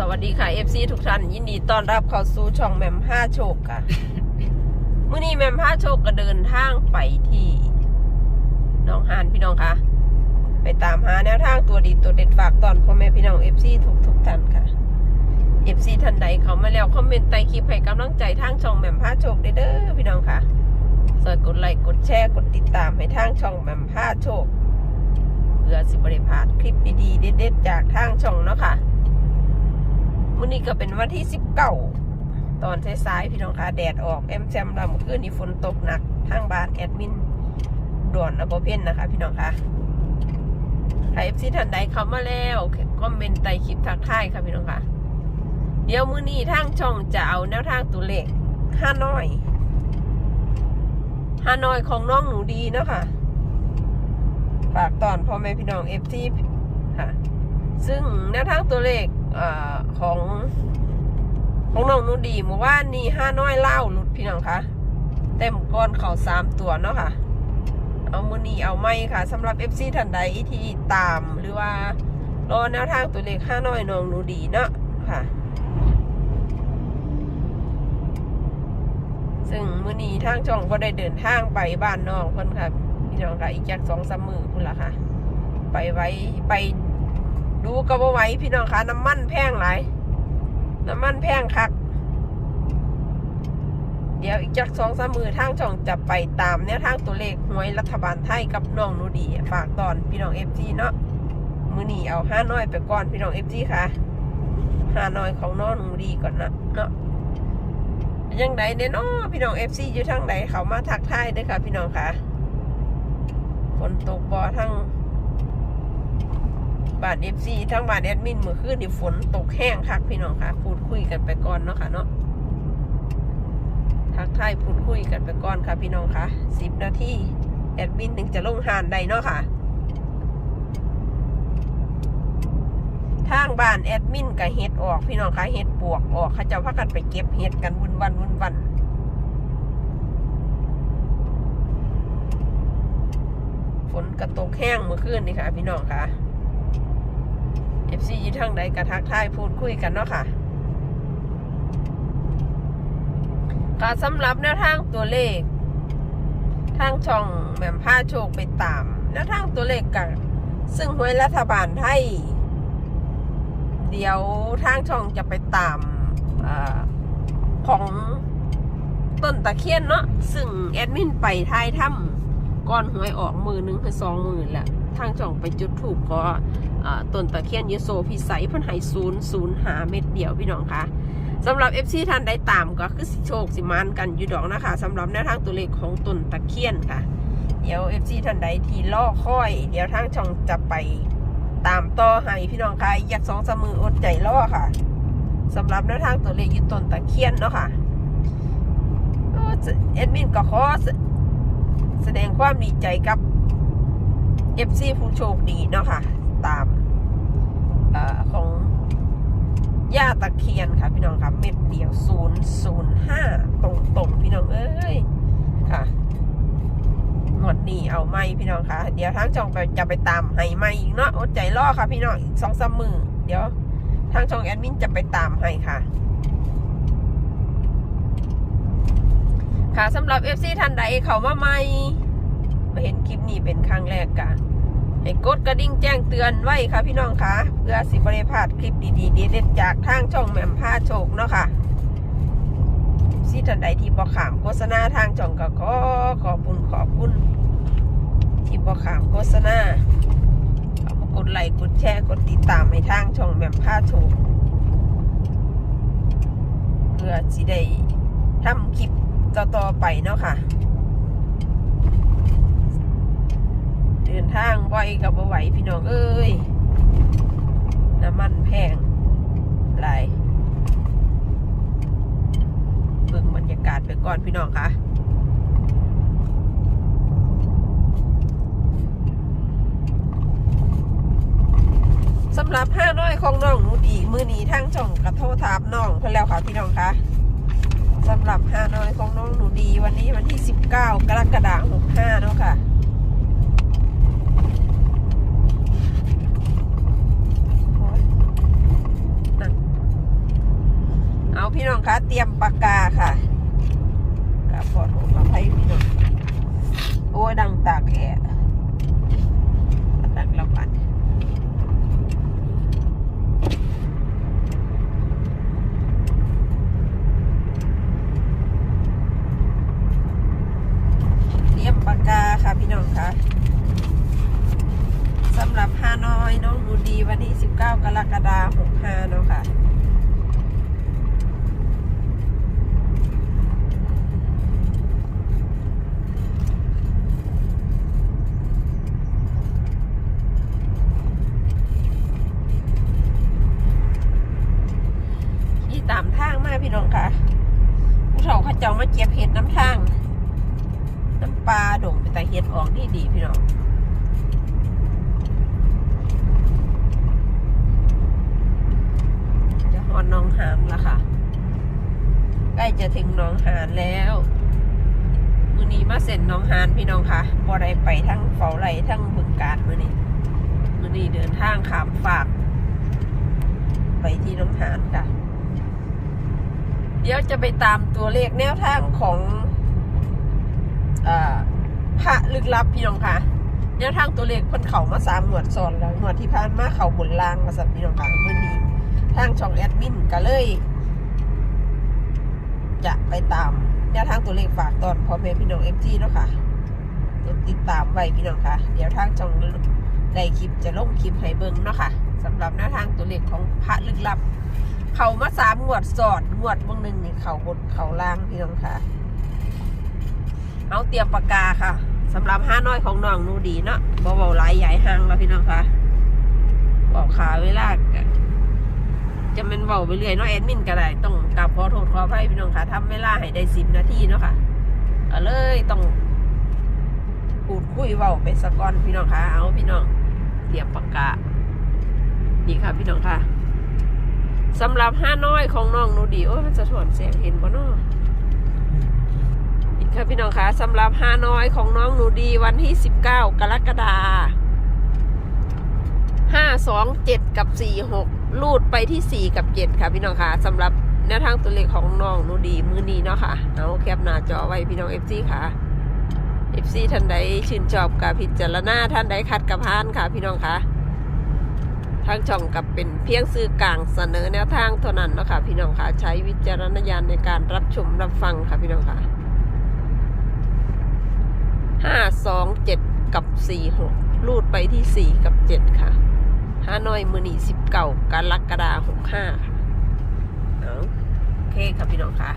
สวัสดีค่ะ FC ทุกท่านยินดีต้อนรับเข้าสู่ช่องแมมห้าโชคค่ะเมื่อนี้แมมห้าโชคก็เดินทางไปที่น้องหานพี่น้องค่ะไปตามหาแนวทางตัวดีตัวเด็ดฝากตอนพ่อแม่พี่น้อง FC ทุกทุกท่านค่ะ FC ท่านใดเขามาแล้วคอมเมนต์ใต้คลิปให้กำลังใจทางช่องแมมห้าโชคเด้อพี่น้องค่ะสอยกดไลค์กดแชร์กดติดตามให้ทางช่องแมมห้าโชคเพื่อสิบริพาดคลิปดีๆเด็ดๆจากทางช่องเนาะค่ะ วันนี้ก็เป็นวันที่สิบเก้าตอนสายๆพี่น้องคะแดดออกแอมแซมเราเมื่อคืนนี้ฝนตกหนักทางบ้านแอดมินด่วนอโบเพนนะคะ พี่น้องคะใครเอฟซีท่านใดเข้ามาแล้วคอมเมนต์ใต้คลิปทักทายค่ะพี่น้องคะเดี๋ยวมื้อนี้ทางช่องจะเอาแนวทางตัวเลขห้าน้อยห้านอยของน้องหนูดีเนาะค่ะ ฝากตอนพ่อแม่พี่น้องเอฟซีค่ะ ซึ่งแนวทางตัวเลข อของของน้องนูดีเมื่อวานนี้ห้าน้อยเล่าหลุดพี่น้องคะเต็มก้อนเขาสามตัวเนาะค่ะ เอามือนีเอาไม่ค่ะสำหรับ FC ท่านใดที่ตามหรือว่ารอแนวทางตัวเลขห้าน้อยน้องนูดีเนาะค่ะ ซึ่งมือนีทางช่องก็ได้เดินทางไปบ้านน้องเพิ่นค่ะพี่น้องค่ะอีกจากสองสามมือพุ่นละค่ะ ไปไว้ไป ดูก็บไหวพี่น้องคะน้ำมันแพงหลายน้ำมันแพงคัก เดี๋ยวอีกจากสองสามมือทางช่องจะไปตามแนวทางตัวเลขหวยรัฐบาลไทยกับน้องนูดีฝากตอนพี่น้องเอฟซีเนาะมือหนีเอาห้าน้อยไปก่อนพี่น้องเอฟซีค่ะห้าน้อยของน้องนูดีก่อนนะเนาะยังไงเนี่ยนาะพี่น้องเอฟซีอยู่ทางไหนเขามาทักทายด้วยค่ะ พี่น้องค่ะฝนตกบ่อทั้ง บ้านเอฟซีทั้งบ้านแอดมินเมื่อคืนนี่ฝนตกแห้งคักพี่น้องค่ะ พูดคุยกันไปก่อนเนาะค่ะเนาะทักทายพูดคุยกันไปก่อนค่ะพี่น้องค่ะสิบนาทีแอดมินถึงจะลงหานใดเนาะค่ะทางบ้านแอดมินกับเห็ดออกพี่น้องคะเห็ดปวกออกเขาจะพากันไปเก็บเห็ดกันวุ่นวันวุ่นวันฝนกระตกแห้งเมื่อคืนนี่ค่ะ พี่น้องค่ะ เอฟซีอยู่ทางใดกระทักทายพูดคุยกันเนาะค่ะก็สำหรับแนวทางตัวเลข ทางช่องแหม่มผ้าโชคไปตามแนวทางตัวเลขกัน ซึ่งหวยรัฐบาลไทยเดี๋ยวทางช่องจะไปตามอของต้นตะเคียนเนาะซึ่งแอดมินไปทายถ้ำ ก่อนหวยออกมือหนึ่งคือสองมือแหละทางช่องไปจุดถูกก็ต้นตะเคียนยโซพิสัยพันไห้ศูนย์ศูนย์หาเม็ดเดียวพี่น้องคะสำหรับเอฟซีท่านใดตามก็คือสิโชคสิมานกันอยู่ดอกนะคะสำหรับแนวทางตัวเลขของต้นตะเคียนค่ะ เดี๋ยวเอฟซีท่านใดที่ล่อค่อย เดี๋ยวทางช่องจะไปตามต่อให้พี่น้องคะอยากสองสมืออดใจล่อค่ะสำหรับแนวทางตัวเลขยู่ต้นตะเคียนเนาะค่ะเอ็ดมินก็ขอ แสดงความดีใจกับเอฟซีผู้โชคดีเนาะค่ะ ตามอของย่าตะเคียนค่ะพี่น้องครับเม็ดเดียวศูนย์ศูนย์ห้าตรงตรงพี่น้องเอ้ยค่ะหมดนี่เอาไม่พี่น้องค่ะ เดี๋ยวทางช่องไปจะไปตามให้ไม่อีกเนาะอดใจรอค่ะพี่น้องสองสามมือเดี๋ยว ทางช่องแอดมินจะไปตามให้ค่ะ ค่ะสำหรับ FC ท่านใดเขามาใหม่มาเห็นคลิปนี้เป็นครั้งแรกกะให้กดกระดิ่งแจ้งเตือนไว้ค่ะพี่น้องคะเพื่อสิบริพลาดคลิปดีๆเด็ดๆจากทางช่องแหม่มผ้าโชคเนาะค่ะสิทันใดที่บอขามโฆษณาทางช่องก็ขอขอบคุณขอบคุณที่บอขามโฆษณาเอามากดไลค์กดแชร์กดติดตามให้ทางช่องแหม่มผ้าโชคเพื่อสิได้ทำคลิป ต่อๆไปเนาะค่ะ เดินทางบ่อยกับบ่ไหวพี่น้องเอ้ย น้ำมันแพงหลายเบิ่งบรรยากาศไปก่อนพี่น้องคะสำหรับห้าน้อยของน้องหนูดี มือนี้ทั้งช่องกระโทษถามน้องเพื่อนแล้วค่ะพี่น้องคะ สำหรับห้าน้อยของน้องหนูดีวันนี้วันที่ 19 กรกฎาคม65เนาะค่ะโอ๊ยนั่นพี่น้องคะเตรียมปากกาค่ะกับขอโทษขออภัยพี่น้อง โอ้ดังตากแอร์ดังระบาดเตรียมปากกาค่ะ พี่น้องคะสำหรับฮานอยน้องหนูดีวันที่ 19 กรกฎาคม65เนาะค่ะขี่ตามทางมาพี่น้องค่ะผู้เฒ่าเขาเจ้ามาเก็บเห็ดน้ำทาง น้ำปลาดงไปแต่เห็ดออกดีดีพี่น้องจะหอนน้องหานแล้วค่ะ ใกล้จะถึงน้องหานแล้วมือนี้มาเซ็นน้องหานพี่น้องค่ะบ่ได้ไปทั้งเฝาไรทั้งบึงการมือนี้มือนี้เดินทางขามฝาก ไปที่น้องหานค่ะ เดี๋ยวจะไปตามตัวเลขแนวทางของ พระลึกลับพี่น้องค่ะแนวทางตัวเลขเพิ่นเขามาสามหนวดซ้อนแล้วหนวดที่ผ่านมาเขาบนล่างมาสับพี่น้องค่ะมื่อนี้ทางช่องแอดมินก็เลย จะไปตามแนวทางตัวเลขฝากตอนพ่อแม่พี่น้องเอฟจีเนาะค่ะติดตามไว้พี่น้องค่ะ เดี๋ยวทางช่องได้คลิปจะลงคลิปให้เบิ่งเนาะค่ะสำหรับแนวทางตัวเลขของพระลึกลับ เขามาสามงวดสอดงวดบางหนึ่งนี่เขาบนเขาล่างพี่น้องค่ะ เอาเตรียมปากกาค่ะสำหรับห้าน้อยของน้องนูดีเนาะเบาๆหลายใหญ่ห่างแล้วพี่น้องค่ะบอกขาเวลากจะเป็นเบาไปเรื่อยเนาะแอดมินก็ได้ต้องกลับขอโทษขออภัยพี่น้องค่ะทำเวลาให้ได้สิบนาทีเนาะค่ะก็เลยต้องพูดคุยเบาไปสะก่อนพี่น้องค่ะเอาพี่น้องเตรียมปากกานี่ค่ะพี่น้องค่ะสำหรับห้าน้อยของน้องนูดีโอ้ยมันจะถอนเสียงเห็นบ่เนาะ ค่ะพี่น้องคะสำหรับห้าน้อยของน้องหนูดีวันที่สิบเก้ากรกฎาห้าสองเจ็ดกับสี่หกลูดไปที่สี่กับเจ็ดค่ะพี่น้องคะสำหรับแนวทางตัวเลขของน้องหนูดีมือนี้เนาะค่ะเอาแคปหน้าจอไว้พี่น้องเอฟซีค่ะเอฟซีท่านใดชื่นชอบกับพิจารณาท่านใดคัดกับพานค่ะพี่น้องคะทางช่องกับเป็นเพียงสื่อกลางเสนอแนวทางเท่านั้นเนาะค่ะพี่น้องค่ะใช้วิจารณญาณในการรับชมรับฟังค่ะพี่น้องค่ะ ห้าสองเจ็ดกับสี่หกลูดไปที่สี่กับเจ็ดค่ะห้านอยมือนีสิบเก้ากรกฎาหกห้าค่ะเอาโอเคค่ะพี่น้องค่ะ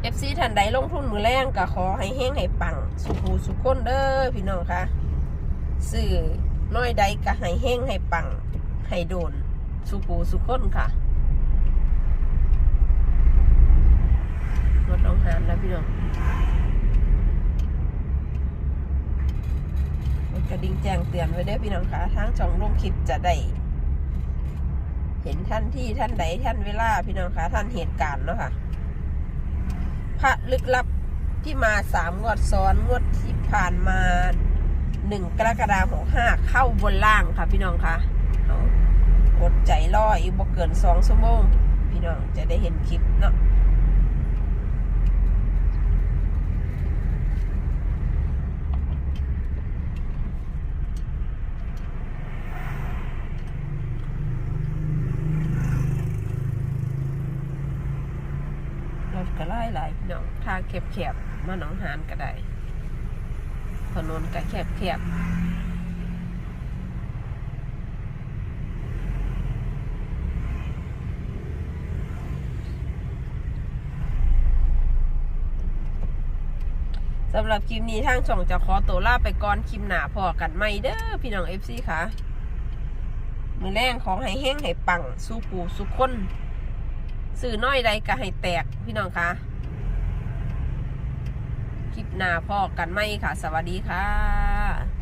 เอฟซีท่านใดลงทุนมือแรงก็ขอให้เฮงให้ปัง สุขูสุขคนเด้อพี่น้องคะสื่อน้อยใดก็ให้เฮงให้ปัง ให้โดน สุขูสุขคนค่ะ งดน้องหานแล้วพี่น้องกระดิ่งแจ้งเตือนไว้เด้อพี่น้องคะทางช่องลงคลิปจะได้ เห็นท่านที่ท่านใดท่านเวลาพี่น้องคะท่านเหตุการณ์เนาะค่ะพระลึกลับที่มาสามงวดซ้อนงวดที่ผ่านมาหนึ่งกรกฎาคมห้าเข้าบนล่างค่ะพี่น้องคะอากดใจรออีกบ่เกินสองชั่วโมงพี่น้องจะได้เห็นคลิปเนาะ ถก็ไล่หลายพี่น้องทางแคบๆมาหนองหานก็ได้ถนนก็แคบๆสำหรับคลิปนี้ทางช่องจะขอตัวลาไปก่อนคลิปหนาพอกันไม่เด้อพี่น้องเอฟซีค่ะ มือแรงของให้เฮ้งให้ปังสู้ปูสู้คน สื่อน้อยใดก็ให้แตกพี่น้องคะคลิปหน้าพ่อกันไหมค่ะ สวัสดีค่ะ